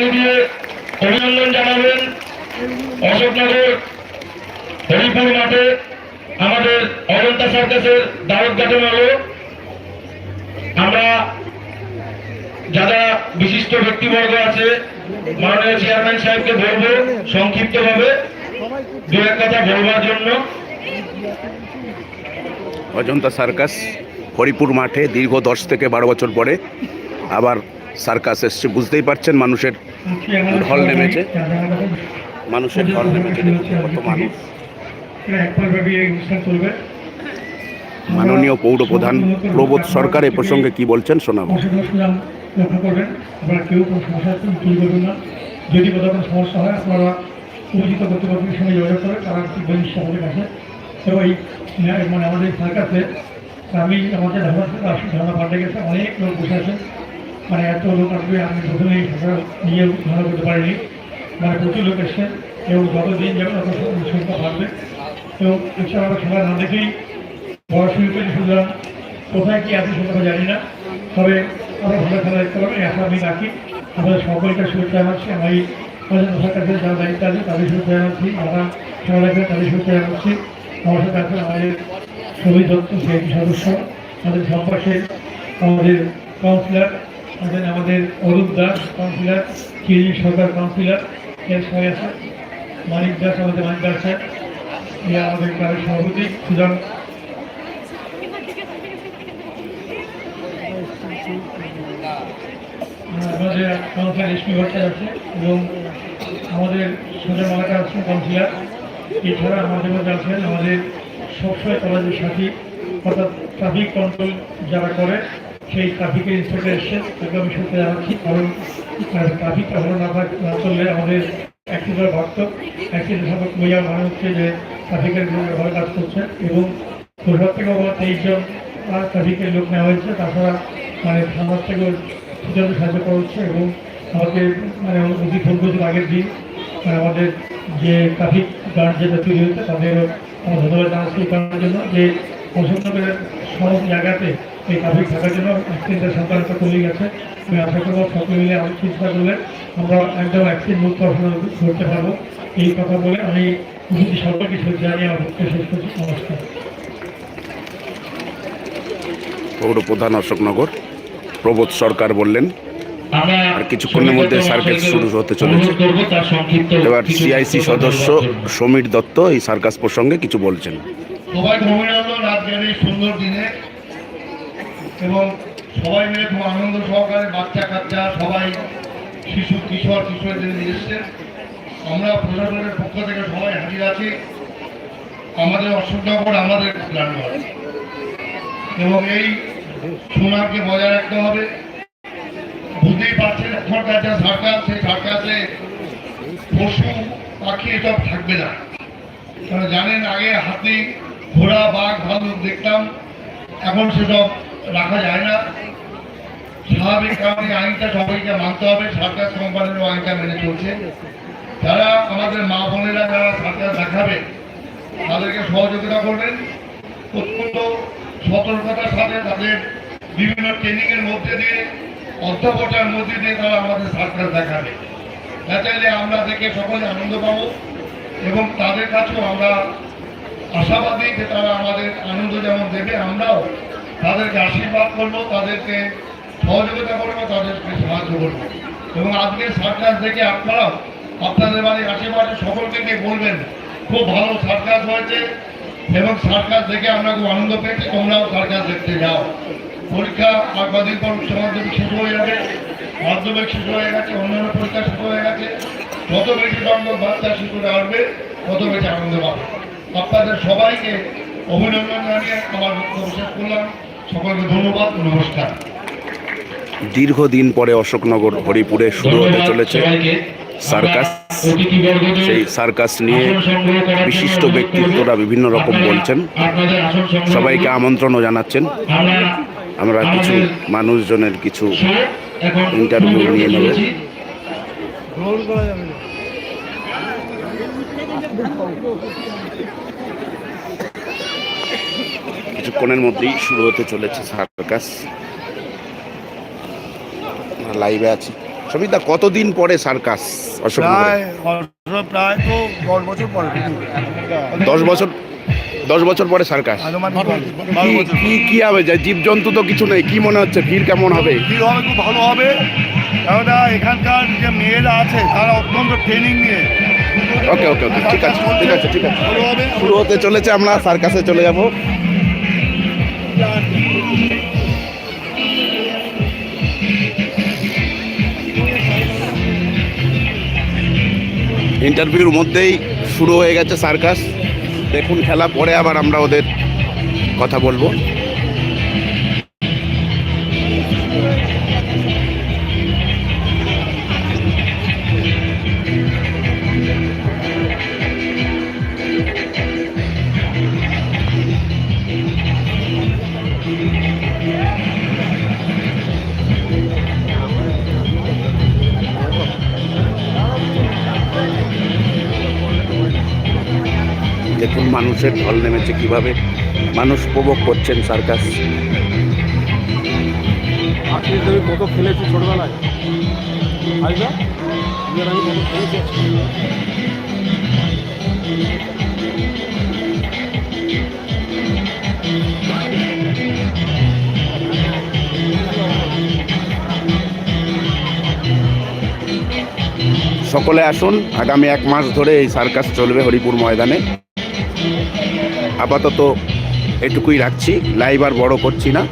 করতালি দিয়ে অভিনন্দন জানাবেন। অশোকনগর, হরিপুর মাঠে আমাদের অজন্তা সার্কাসের দ্বারক গাঠন আমরা যারা বিশিষ্ট ব্যক্তিবর্গ আছে, মাননীয় চেয়ারম্যান সাহেবকে সংক্ষিপ্তভাবে দু এক কথা বলবার জন্য। অজন্তা সার্কাস হরিপুর মাঠে দীর্ঘ দশ থেকে বারো বছর পরে আবার সার্কাস এসছে, বুঝতেই পারছেন মানুষের ঢল নেমেছে। মানুষের ঢল নেমেছে কত মানুষ। মাননীয় পৌর প্রধান প্রবোধ সরকার এ প্রসঙ্গে কি বলছেন শোনাবো। যদি কোথাও কোনো সমস্যা হয়, আপনারা কর্তৃপক্ষের সঙ্গে যোগাযোগ তারা আমাদের কাছে এই মানে আমাদের আমি আমাদের ধারণা পাল্টে গেছে অনেক লোক বসে আছেন মানে এত লোক আসবে, আমি প্রথমেই ভাষা নিয়ে ধারণা করতে পারিনি। মানে প্রচুর লোক এসছেন এবং যতদিন যাবে তত সংখ্যা বাড়বে। এবং এছাড়া আমরা খেলা না দেখেই বড় শুরু করেছি সুতরাং কোথায় কি আছে সেটা জানি না। তবে আমরা ভালো খেলা দেখতে পারব এই আশা আমি রাখি। আমাদের সকলকে শুভেচ্ছা জানাচ্ছি, আমি আমাদের ভাষার কাছে যারা দায়িত্ব আছে, তাদের শুভেচ্ছা জানাচ্ছি যারা খেলা দেখবেন তাদের শুভেচ্ছা জানাচ্ছি। আমার সাথে আছেন আমাদের সবি দত্ত সিআইপি সদস্য, আমাদের সম্পাসে আমাদের কাউন্সিলর আছেন আমাদের অরূপ দাস কাউন্সিলার চিরঞ্জীব সরকার কাউন্সিলার এর সবাই আছে মানিক দাস, আমাদের মানিক দাস স্যার। আমাদের ক্লাবের সভাপতি, সুজন। আমাদের কাউন্সিলর রেশমি ভট্টাচার্য আছে এবং আমাদের সোজা মালাকা আছেন কাউন্সিলর এছাড়া আমাদের মধ্যে আছেন আমাদের সবসময় কলেজের সাথী, অর্থাৎ ট্রাফিক কন্ট্রোল যারা করে সেই ট্রাফিকের ইন্সপেক্টর এসছেন তাকে আমি সত্যি জানাচ্ছি, কারণ ট্রাফিকটা ভালো না থাক না চললে আমাদের অ্যাক্সিডেন্ট ভাবত অ্যাক্সিডেন্ট হবে কমিয়া মনে হচ্ছে যে ট্রাফিকের লোক ভালো কাজ করছে, এবং কলকাতা থেকে আমার তেইশ জন ট্রাফিকের লোক নেওয়া হয়েছে, তাছাড়া মানে থানার থেকেও সুযোগ সাহায্য করা হচ্ছে, এবং আমাকে মানে অতি ফুলকোচির আগের দিন মানে আমাদের যে ট্রাফিক গার্ড যেটা তৈরি হয়েছে তাদের আমার ধন্যবাদ জানাচ্ছি এই কারণের জন্য যে অশোকনগরের সব জায়গাতে এই ট্রাফিক থাকার জন্য অ্যাক্সিডেন্টের সংখ্যা একটা কমে গেছে আমি আশা করব সকলে মিলে আমি চিন্তা করলে আমরা একদম অ্যাক্সিডেন্ট মুক্ত করতে পারব। এই কথা বলে আমি সকলকে জানিয়ে আমার শেষ করছি। নমস্কার। পৌর প্রধান অশোকনগর প্রবোধ সরকার বললেন আর কিছুক্ষণের মধ্যে সার্কাস শুরু হতে চলেছে। এবার সিআইসি সদস্য সমীর দত্ত এই সার্কাস প্রসঙ্গে কিছু বলছেন। এই সুন্দর দিনে। এবং সবাই মিলে খুব আনন্দ সহকারে, বাচ্চা কাচ্চা, সবাই, শিশু, কিশোর, কিশোরদের নিয়ে আমরা প্রশাসনের পক্ষ থেকে সবাই হাজির আছি। আমাদের অশোকনগর আমাদের গ্রামঘর এবং এই সুনামকে বজায় রাখতে হবে। বুঝতেই পারছেন এখনকার যা সরকার সেই সরকারে পশু, পাখি এসব থাকবে না। আপনারা জানেন, আগে হাতি, ঘোড়া, বাঘ, ভালুক দেখতাম। এখন সেসব রাখা যায় না। স্বাভাবিক কারণে আইনটা সবাইকে মানতে হবে। সরকার কোম্পানিরও আইনটা মেনে চলছে। যারা আমাদের মা বোনেরা যারা সরকার দেখাবে, তাদেরকে সহযোগিতা করবেন। অত্যন্ত সতর্কতার সাথে তাদের বিভিন্ন ট্রেনিংয়ের মধ্যে দিয়ে অধ্যবসার মধ্যে দিয়ে তারা আমাদের সরকার দেখাবে। চাইলে আমরা দেখে সকলে আনন্দ পাবো এবং তাদের কাছেও আমরা আশাবাদী যে তারা আমাদের আনন্দ যেমন দেবে, আমরাও তাদেরকে আশীর্বাদ করব তাদেরকে সহযোগিতা করব তাদেরকে সাহায্য করব এবং আজকে সার্কাস দেখে আপনারাও আপনাদের বাড়ির আশেপাশে সকলকে গিয়ে বলবেন, খুব ভালো সার্কাস হয়েছে। এবং সার্কাস দেখে আমরা খুব আনন্দ পেয়েছি, তোমরাও সার্কাস দেখতে যাও। পরীক্ষা আর কদিন পর উচ্চ মাধ্যমিক শেষ হয়ে যাবে, মাধ্যমিক শেষ হয়ে গেছে, অন্যান্য পরীক্ষা শেষ হয়ে গেছে। যত বেশি সংখ্যক বাচ্চা শিশুরা আসবে, তত বেশি আনন্দ পাবে। আপনাদের সবাইকে অভিনন্দন জানিয়ে আমার বক্তব্য শেষ করলাম। সকলকে ধন্যবাদ নমস্কার দীর্ঘদিন পরে অশোকনগর হরিপুরে শুরু হতে চলেছে সার্কাস। সেই সার্কাস নিয়ে বিশিষ্ট ব্যক্তিত্বরা বিভিন্ন রকম বলছেন সবাইকে। আমন্ত্রণও জানাচ্ছেন আমরা কিছু মানুষজনের কিছু করতে নিয়ে নেব। কিছুক্ষণের মধ্যেই শুরু হতে চলেছে সার্কাস। লাইভে আছি। সবিতা কতদিন পরে সার্কাস অশোক প্রায় তো দশ বছর পরে। দশ বছর দশ বছর পরে সার্কাস? কি কি কি হবে? যে জীবজন্তু তো কিছু নেই কি মনে হচ্ছে? ভিড় কেমন হবে? ভিড় হবে খুব ভালো হবে। কেননা এখানকার যে মেয়েরা আছে তারা অত্যন্ত ট্রেনিং নিয়ে। ওকে ওকে ওকে ঠিক আছে ঠিক আছে ঠিক আছে। শুরু হতে চলেছে আমরা সার্কাসে চলে যাব। ইন্টারভিউর মধ্যেই শুরু হয়ে গেছে সার্কাস। দেখুন খেলা পরে আবার আমরা ওদের কথা বলব। দেখুন মানুষের ঢল নেমেছে কীভাবে। মানুষ উপভোগ করছেন সার্কাস। কত খেলেছি সকলে আসুন, আগামী এক মাস ধরে এই সার্কাস চলবে হরিপুর ময়দানে। আপাতত এটুকুই রাখছি লাইভ আর বড় করছি না।